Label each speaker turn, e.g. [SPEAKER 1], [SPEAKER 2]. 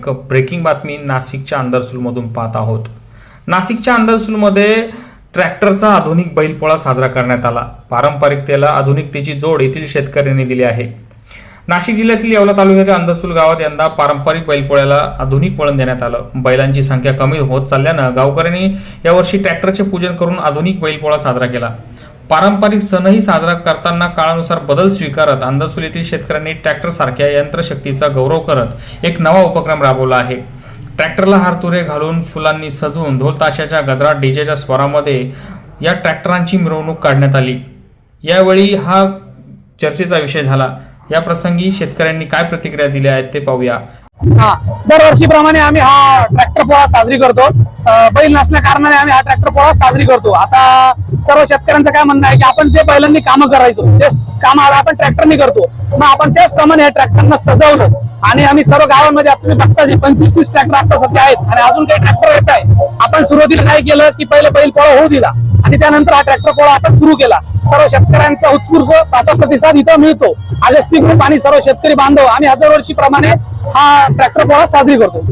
[SPEAKER 1] एक ब्रेकिंग बातमी नाशिकच्या अंदरसूलमधून पाहत आहोत. नाशिकच्या अंदरसूलमध्ये ट्रॅक्टरचा आधुनिक बैलपोळा साजरा करण्यात आला. पारंपरिकतेला आधुनिकतेची जोड येथील शेतकऱ्यांनी दिली आहे. नाशिक जिल्ह्यातील येवला तालुक्याच्या अंदरसूल गावात यंदा पारंपरिक बैलपोळ्याला आधुनिक वळण देण्यात आलं. बैलांची संख्या कमी होत चालल्यानं गावकऱ्यांनी यावर्षी ट्रॅक्टरचे पूजन करून आधुनिक बैलपोळा साजरा केला. पारंपरिक सणही साजरा करताना काळानुसार बदल स्वीकारत अंधसुलीतील येथील शेतकऱ्यांनी ट्रॅक्टर सारख्या यंत्रशक्तीचा गौरव करत एक नवा उपक्रम राबवला आहे. ट्रॅक्टरला हारतुरे घालून फुलांनी सजवून ढोल ताशाच्या गजरात डीजेच्या स्वरामध्ये या ट्रॅक्टरांची मिरवणूक काढण्यात आली. यावेळी हा चर्चेचा विषय झाला. या प्रसंगी शेतकऱ्यांनी काय प्रतिक्रिया दिल्या आहेत ते पाहूया.
[SPEAKER 2] हा दरवर्षीप्रमाणे आम्ही हा ट्रॅक्टर पोळा साजरी करतो. बैल नसल्या कारणाने आम्ही हा ट्रॅक्टर पोळा साजरी करतो. आता सर्व शेतकऱ्यांचं काय म्हणणं आहे की आपण जे बैलांनी कामं करायचो तेच काम आपण ट्रॅक्टरनी करतो मग आपण त्याचप्रमाणे या ट्रॅक्टरना सजवलं. आणि आम्ही सर्व गावांमध्ये आता तुम्ही बघता जे पंचवीस तीस ट्रॅक्टर आता सध्या आहेत. आणि अजून काही ट्रॅक्टर येत आहे. आपण सुरुवातीला काय केलं की पहिले बैल पोळा होऊ दिला. आणि त्यानंतर हा ट्रॅक्टर पोळा आपण सुरू केला. सर्व शेतकऱ्यांचा उत्स्फूर्त असा प्रतिसाद इथं मिळतो. अगस्ती ग्रुप आणि सर्व शेतकरी बांधव आम्ही दरवर्षीप्रमाणे हा ट्रॅक्टर पोळा साजरी करतो